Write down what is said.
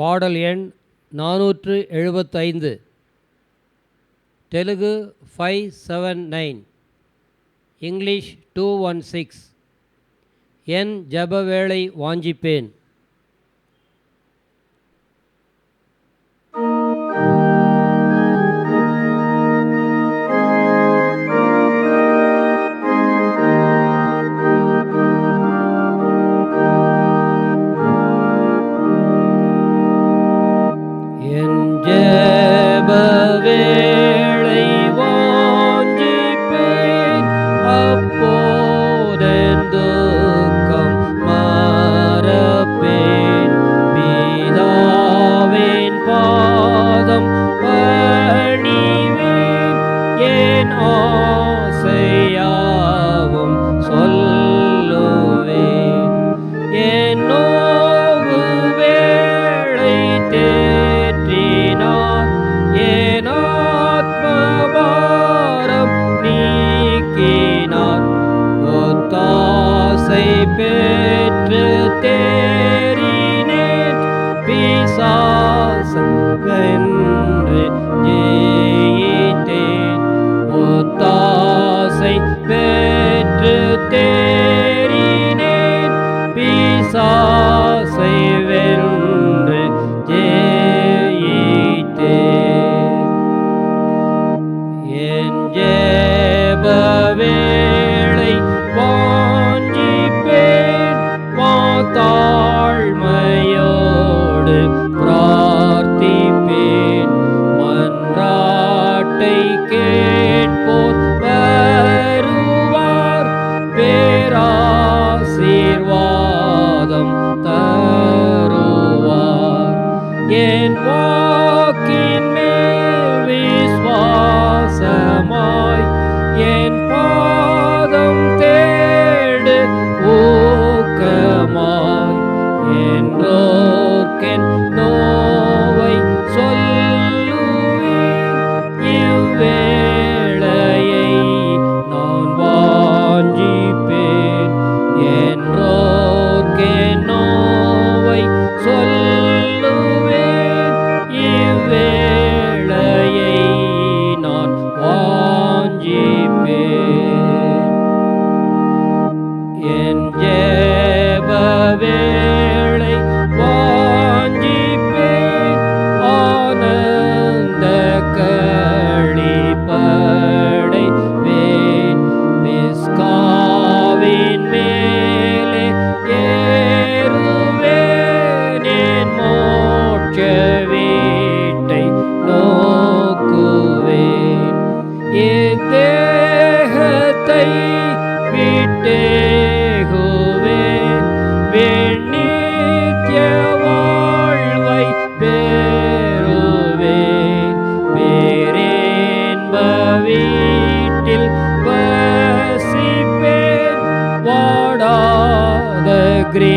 பாடல் எண் நானூற்று எழுபத்தைந்து. Telugu five seven nine English two one six என் ஜபவேளை வாஞ்சிப்பேன். So. walk in மேல் விஸ்வாசமாய் விட்டேகுவே வேண்டிய வாழ்வை பேருவே பேரேன்பவீட்டில் வசிப்பேன் வாடாத கிரே